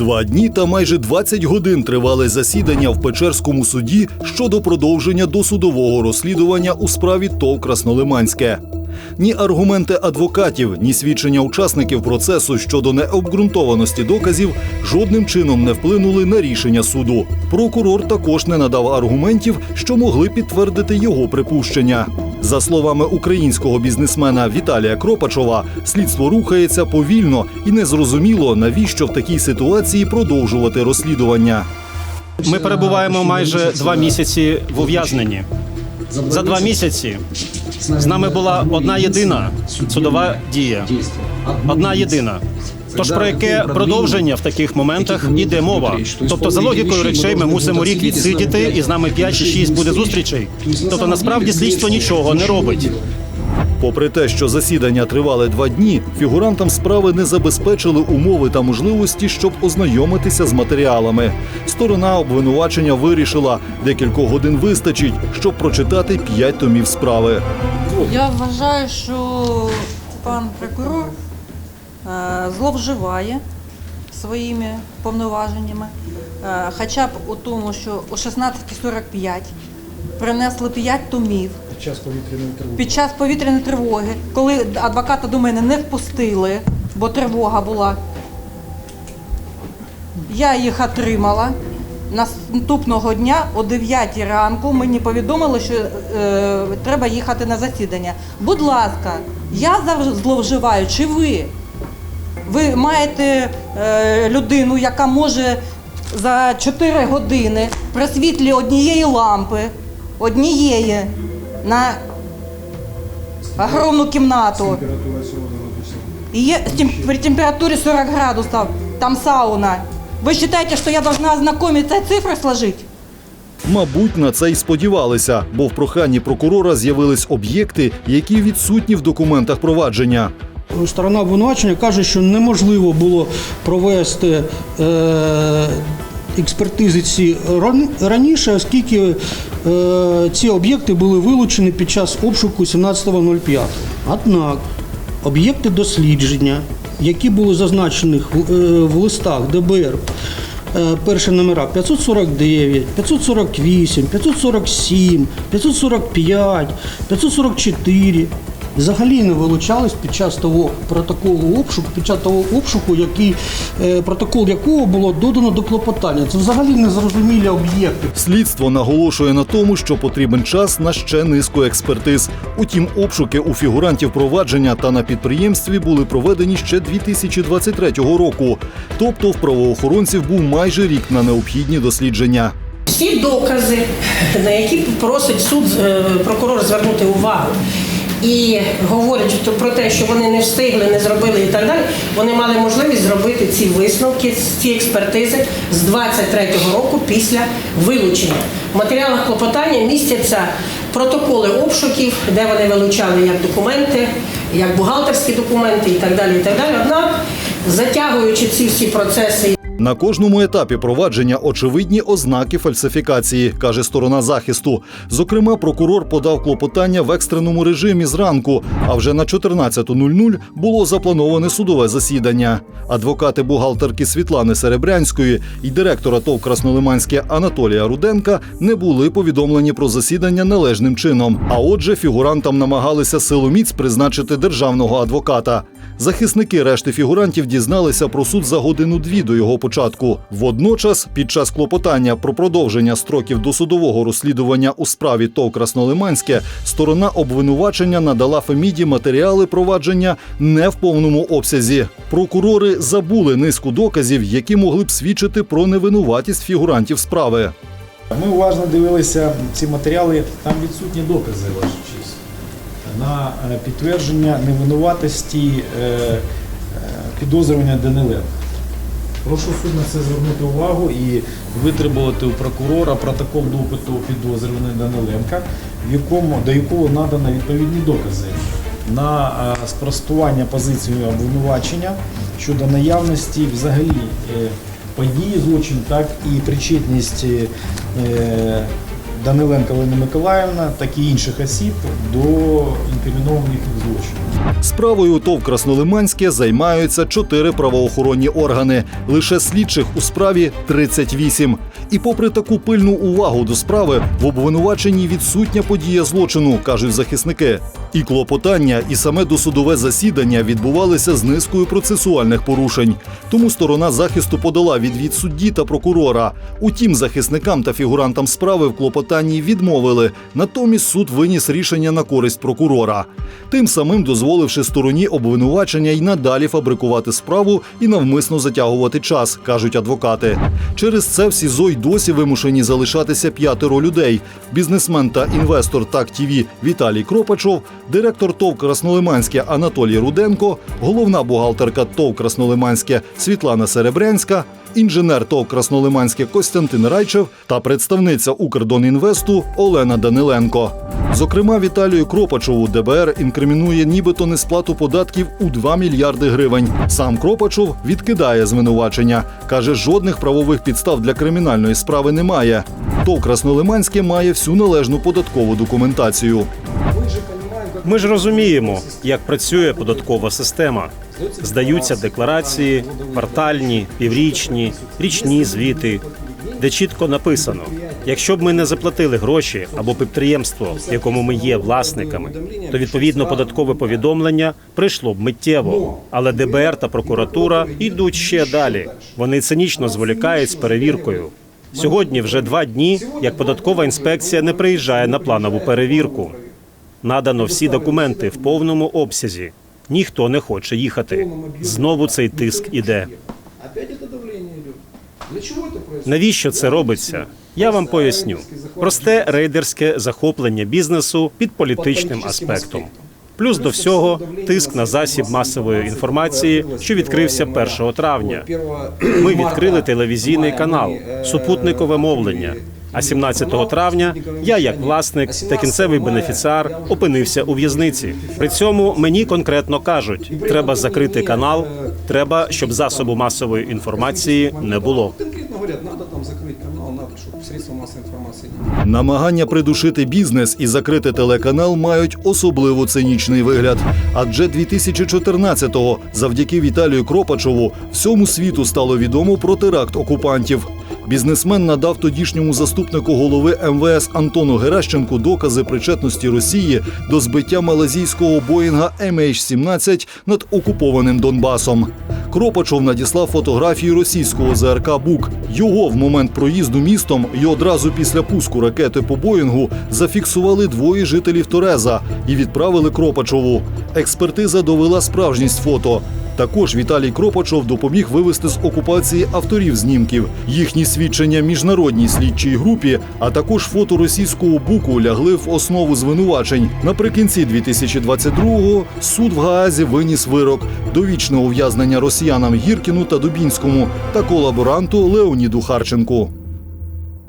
Два дні та майже 20 годин тривали засідання в Печерському суді щодо продовження досудового розслідування у справі ТОВ Краснолиманське. Ні аргументи адвокатів, ні свідчення учасників процесу щодо необґрунтованості доказів жодним чином не вплинули на рішення суду. Прокурор також не надав аргументів, що могли підтвердити його припущення. За словами українського бізнесмена Віталія Кропачова, слідство рухається повільно і незрозуміло, навіщо в такій ситуації продовжувати розслідування. Ми перебуваємо майже два місяці в ув'язненні. За два місяці з нами була одна єдина судова дія. Одна єдина. Тож про яке продовження в таких моментах іде мова? Тобто, за логікою речей, ми мусимо рік відсидіти, і з нами 5 чи 6 буде зустрічей. Тобто, насправді слідство нічого не робить. Попри те, що засідання тривали два дні, фігурантам справи не забезпечили умови та можливості, щоб ознайомитися з матеріалами. Сторона обвинувачення вирішила, декількох годин вистачить, щоб прочитати п'ять томів справи. Я вважаю, що пан зловживає своїми повноваженнями, Е, хоча б у тому, що о 16.45 принесли 5 томів під час повітряної тривоги. під час повітряної тривоги, коли адвоката до мене не впустили, бо тривога була. Я їх отримала. Наступного дня о 9 ранку мені повідомили, що е, треба їхати на засідання. Будь ласка, я зловживаю, чи ви? Ви маєте е, людину, яка може за 4 години при світлі однієї лампи, однієї на огромну кімнату. Температура 40 градусів. И е- тем- при температуре 40 градусов, там сауна. Вы считаете, что я должна ознакомиться и цифры сложить? Мабуть, на це й сподівалися, бо в проханні прокурора з'явились об'єкти, які відсутні в документах провадження. Сторона обвинувачення каже, що неможливо було провести е, експертизи ці ран- раніше, оскільки е, ці об'єкти були вилучені під час обшуку 17.05. Однак об'єкти дослідження, які були зазначені в, е, листах ДБР, е, перші номера 549, 548, 547, 545, 544 взагалі не вилучались під час того протоколу обшуку, під час того обшуку, який, е, протокол якого було додано до клопотання. Це взагалі незрозумілі об'єкти. Слідство наголошує на тому, що потрібен час на ще низку експертиз. Утім, обшуки у фігурантів провадження та на підприємстві були проведені ще 2023 року. Тобто в правоохоронців був майже рік на необхідні дослідження. Всі докази, на які просить суд е, прокурор звернути увагу. І говорять про те, що вони не встигли, не зробили і так далі. Вони мали можливість зробити ці висновки, ці експертизи з 23-го року після вилучення. В матеріалах клопотання містяться протоколи обшуків, де вони вилучали як документи, як бухгалтерські документи і так далі. І так далі. Однак, затягуючи ці всі процеси На кожному етапі провадження очевидні ознаки фальсифікації, каже сторона захисту. Зокрема, прокурор подав клопотання в екстреному режимі зранку, а вже на 14.00 було заплановане судове засідання. Адвокати бухгалтерки Світлани Серебрянської і директора ТОВ Краснолиманське Анатолія Руденка не були повідомлені про засідання належним чином. А отже, фігурантам намагалися силоміць призначити державного адвоката. Захисники решти фігурантів дізналися про суд за годину-дві до його початку. Водночас, під час клопотання про продовження строків досудового розслідування у справі ТОВ Краснолиманське, сторона обвинувачення надала Феміді матеріали провадження не в повному обсязі. Прокурори забули низку доказів, які могли б свідчити про невинуватість фігурантів справи. Ми уважно дивилися ці матеріали, там відсутні докази, на е, підтвердження невинуватості е, е, підозрювання Даниленка. Прошу суд на це звернути увагу і витребувати у прокурора протокол допиту підозрюваного Даниленка, в якому, до якого надано відповідні докази на спростування позиції обвинувачення щодо наявності взагалі події злочин, так і причетність Даниленка Олена Миколаївна, так інших осіб до інкримінованих злочинів. Справою ТОВ Краснолиманське займаються чотири правоохоронні органи. Лише слідчих у справі 38. І попри таку пильну увагу до справи, в обвинуваченні відсутня подія злочину, кажуть захисники. І клопотання, і саме досудове засідання відбувалися з низкою процесуальних порушень. Тому сторона захисту подала відвід судді та прокурора. Утім, захисникам та фігурантам справи в клопотанні відмовили. Натомість суд виніс рішення на користь прокурора, тим самим дозволивши стороні обвинувачення й надалі фабрикувати справу і навмисно затягувати час, кажуть адвокати. Через це в СІЗО й досі вимушені залишатися п'ятеро людей: бізнесмен та інвестор ТАК ТІВІ Віталій Кропачов, директор ТОВ Краснолиманське Анатолій Руденко, головна бухгалтерка ТОВ Краснолиманське Світлана Серебрянська, інженер ТОВ Краснолиманське Костянтин Райчев та представниця Укрдонінвесту Олена Даниленко. Зокрема, Віталію Кропачову ДБР інкримінує нібито несплату податків у 2 мільярди гривень. Сам Кропачов відкидає звинувачення. Каже, жодних правових підстав для кримінальної справи немає. ТОВ Краснолиманське має всю належну податкову документацію. Ми ж розуміємо, як працює податкова система. Здаються декларації, квартальні, піврічні, річні звіти, де чітко написано: якщо б ми не заплатили гроші або підприємство, в якому ми є власниками, то відповідно податкове повідомлення прийшло б миттєво. Але ДБР та прокуратура йдуть ще далі. Вони цинічно зволікають з перевіркою. Сьогодні вже два дні, як податкова інспекція не приїжджає на планову перевірку. Надано всі документи в повному обсязі. Ніхто не хоче їхати. Знову цей тиск іде. Навіщо це робиться? Я вам поясню. Просте рейдерське захоплення бізнесу під політичним аспектом. Плюс до всього тиск на засіб масової інформації, що відкрився 1 травня. Ми відкрили телевізійний канал, супутникове мовлення. А 17 травня я, як власник та кінцевий бенефіціар, опинився у в'язниці. При цьому мені конкретно кажуть, треба закрити канал, треба, щоб засобу масової інформації не було. Намагання придушити бізнес і закрити телеканал мають особливо цинічний вигляд. Адже 2014-го, завдяки Віталію Кропачову, всьому світу стало відомо про теракт окупантів. Бізнесмен надав тодішньому заступнику голови МВС Антону Геращенку докази причетності Росії до збиття малазійського Боїнга MH17 над окупованим Донбасом. Кропачов надіслав фотографії російського ЗРК Бук. Його в момент проїзду містом і одразу після пуску ракети по Боїнгу зафіксували двоє жителів Тореза і відправили Кропачову. Експертиза довела справжність фото. Також Віталій Кропачов допоміг вивести з окупації авторів знімків. Їхні свідчення міжнародній слідчій групі, а також фото російського буку лягли в основу звинувачень. Наприкінці 2022-го суд в Гаазі виніс вирок довічне ув'язнення росіянам Гіркіну та Дубінському та колаборанту Леоніду Харченку.